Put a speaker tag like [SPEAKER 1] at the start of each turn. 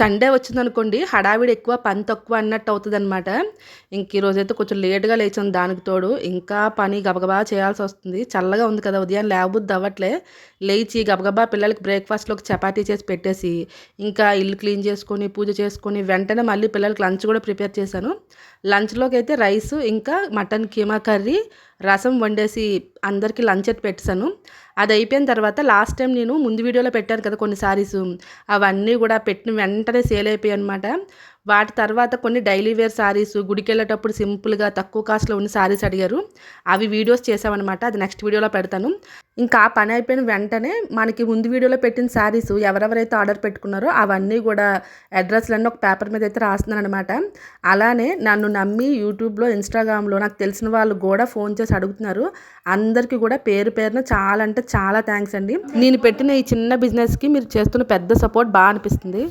[SPEAKER 1] Sunday వచ్చిందనుకోండి హడావిడి ఎక్కువ పని తక్కువ అన్నట్టు అవుతుంది అనమాట ఇంక ఈరోజైతే కొంచెం లేట్గా లేచాను దానికి తోడు. ఇంకా పని గబగబా చేయాల్సి వస్తుంది. చల్లగా ఉంది కదా ఉదయం లేబుద్ది అవ్వట్లే. లేచి గబగబా పిల్లలకి బ్రేక్ఫాస్ట్లోకి చపాతీ చేసి పెట్టేసి ఇంకా ఇల్లు క్లీన్ చేసుకొని పూజ చేసుకొని వెంటనే మళ్ళీ పిల్లలకి లంచ్ కూడా ప్రిపేర్ చేశాను. లంచ్లోకి అయితే రైస్ ఇంకా మటన్ కీమా కర్రీ రసం వండేసి అందరికీ లంచ్ ఎట్ పెట్టాను అది అయిపోయిన తర్వాత లాస్ట్ టైం నేను ముందు వీడియోలో పెట్టాను కదా కొన్ని సారీస్ అవన్నీ కూడా పెట్టిన వెంటనే సేల్ అయిపోయాయి అనమాట వాటి తర్వాత కొన్ని డైలీ వేర్ సారీస్ గుడికి వెళ్ళేటప్పుడు సింపుల్గా తక్కువ కాస్ట్లో ఉన్న శారీస్ అడిగారు. అవి వీడియోస్ చేసామన్నమాట అది నెక్స్ట్ వీడియోలో పెడతాను. ఇంకా ఆ పని అయిపోయిన వెంటనే మనకి ముందు వీడియోలో పెట్టిన శారీస్ ఎవరెవరైతే ఆర్డర్ పెట్టుకున్నారో అవన్నీ కూడా అడ్రస్లన్నీ ఒక పేపర్ మీద అయితే రాస్తున్నాను అనమాట అలానే నన్ను నమ్మి యూట్యూబ్లో ఇన్స్టాగ్రామ్లో నాకు తెలిసిన వాళ్ళు కూడా ఫోన్ చేసి అడుగుతున్నారు. అందరికీ కూడా పేరు పేరున చాలా అంటే చాలా థ్యాంక్స్ అండి. నేను పెట్టిన ఈ చిన్న బిజినెస్కి మీరు చేస్తున్న పెద్ద సపోర్ట్ బాగా అనిపిస్తుంది.